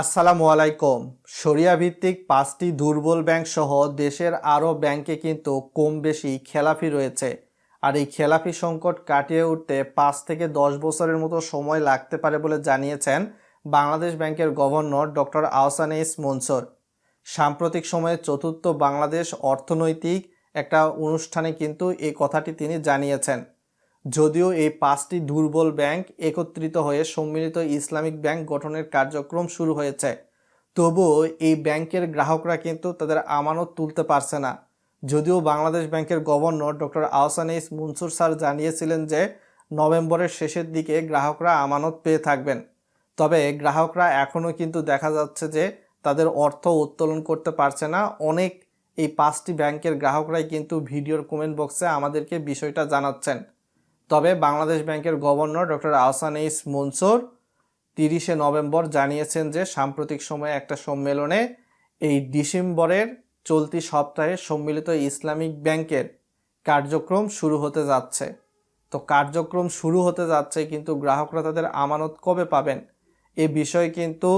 আসসালামু আলাইকুম। শরিয়া ভিত্তিক পাঁচটি দুর্বল ব্যাংক সহ দেশের আরও ব্যাংকে কিন্তু কম বেশি খেলাফি রয়েছে। আর এই খেলাফি সংকট কাটিয়ে উঠতে পাঁচ থেকে দশ বছরের মতো সময় লাগতে পারে বলে জানিয়েছেন বাংলাদেশ ব্যাংকের গভর্নর ডক্টর আহসানেইস মনসুর। সাম্প্রতিক সময়ে চতুর্থ বাংলাদেশ অর্থনৈতিক একটা অনুষ্ঠানে কিন্তু এই কথাটি তিনি জানিয়েছেন। যদিও এই পাঁচটি দুর্বল ব্যাংক একত্রিত হয়ে সম্মিলিত ইসলামিক ব্যাংক গঠনের কার্যক্রম শুরু হয়েছে। তবুও এই ব্যাংকের গ্রাহকরা কিন্তু তাদের আমানত তুলতে পারছে না। যদিও বাংলাদেশ ব্যাংকের গভর্নর ডক্টর আহসানিস মনসুর স্যার জানিয়েছিলেন যে, নভেম্বরের শেষের দিকে গ্রাহকরা আমানত পেয়ে থাকবেন। তবে গ্রাহকরা এখনও কিন্তু দেখা যাচ্ছে যে, তাদের অর্থ উত্তোলন করতে পারছে না। অনেক এই পাঁচটি ব্যাংকের গ্রাহকরাই কিন্তু ভিডিওর কমেন্ট বক্সে আমাদেরকে বিষয়টা জানাচ্ছেন। তবে বাংলাদেশ ব্যাংকের গভর্নর ডক্টর আহসান ইস মনসুর তিরিশে নভেম্বর জানিয়েছেন যে সাম্প্রতিক সময়ে একটা সম্মেলনে এই ডিসেম্বরের চলতি সপ্তাহে সম্মিলিত ইসলামিক ব্যাংকের কার্যক্রম শুরু হতে যাচ্ছে। তো কার্যক্রম শুরু হতে যাচ্ছে কিন্তু গ্রাহকরা তাদের আমানত কবে পাবেন? এ বিষয়ে কিন্তু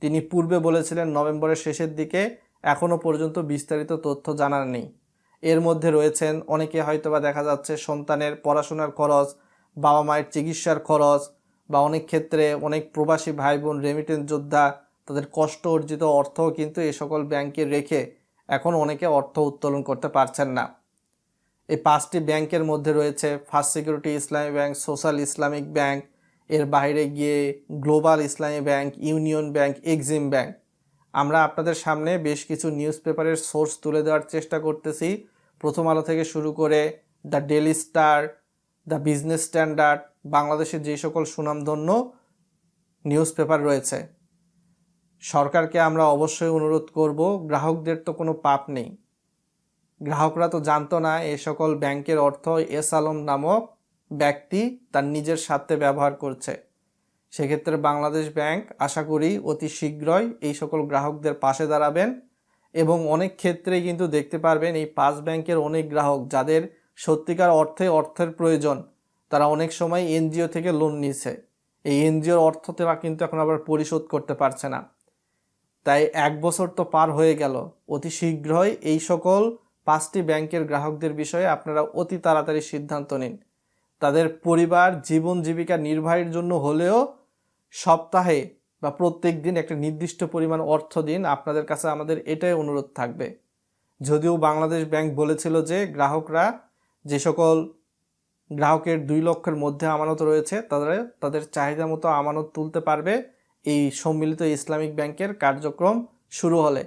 তিনি পূর্বে বলেছিলেন, নভেম্বরের শেষের দিকে এখনও পর্যন্ত বিস্তারিত তথ্য জানার নেই এর মধ্যে রয়েছেন, অনেকে হয়তোবা দেখা যাচ্ছে সন্তানের পড়াশোনার খরচ, বাবা মায়ের চিকিৎসার খরচ, বা অনেক ক্ষেত্রে অনেক প্রবাসী ভাই বোন রেমিটেন্স যোদ্ধা, তাদের কষ্ট অর্জিত অর্থও কিন্তু এই সকল ব্যাংকে রেখে এখন অনেকে অর্থ উত্তোলন করতে পারছেন না। এই পাঁচটি ব্যাংকের মধ্যে রয়েছে first security Islami bank social Islamic bank এর বাইরে গিয়ে global Islami bank union bank Exim bank আমরা আপনাদের সামনে বেশ কিছু নিউজ পেপারের সোর্স তুলে দেওয়ার চেষ্টা করতেছি। প্রথম আলো থেকে শুরু করে the daily star the business standard বাংলাদেশের যে সকল সুনামধন্য নিউজ পেপার রয়েছে। সরকারকে আমরা অবশ্যই অনুরোধ করব, গ্রাহকদের তো কোনো পাপ নেই। গ্রাহকরা তো জানতো না এ সকল ব্যাংকের অর্থ এস আলম নামক ব্যক্তি তার নিজের স্বার্থে ব্যবহার করছে। সেক্ষেত্রে বাংলাদেশ ব্যাংক আশা করি অতি শীঘ্রই এই সকল গ্রাহকদের পাশে দাঁড়াবেন এবং অনেক ক্ষেত্রেই কিন্তু দেখতে পারবেন এই পাঁচ ব্যাংকের অনেক গ্রাহক যাদের সত্যিকার অর্থে অর্থের প্রয়োজন, তারা অনেক সময় এনজিও থেকে লোন নিয়েছে। এই এনজিওর অর্থ তারা কিন্তু এখন আবার পরিশোধ করতে পারছে না। তাই এক বছর তো পার হয়ে গেল। অতি শীঘ্রই এই সকল পাঁচটি ব্যাংকের গ্রাহকদের বিষয়ে আপনারা অতি তাড়াতাড়ি সিদ্ধান্ত নিন। তাদের পরিবার, জীবন জীবিকা নির্বাহের জন্য হলেও সপ্তাহে বা প্রত্যেক দিন একটা নির্দিষ্ট পরিমাণ অর্থ দিন, আপনাদের কাছে আমাদের এটাই অনুরোধ থাকবে। যদিও বাংলাদেশ ব্যাংক বলেছিল যে গ্রাহকরা যে সকল গ্রাহকের দুই লক্ষের মধ্যে আমানত রয়েছে, তাদের তাদের চাহিদা মতো আমানত তুলতে পারবে। এই সম্মিলিত ইসলামিক ব্যাংকের কার্যক্রম শুরু হলে।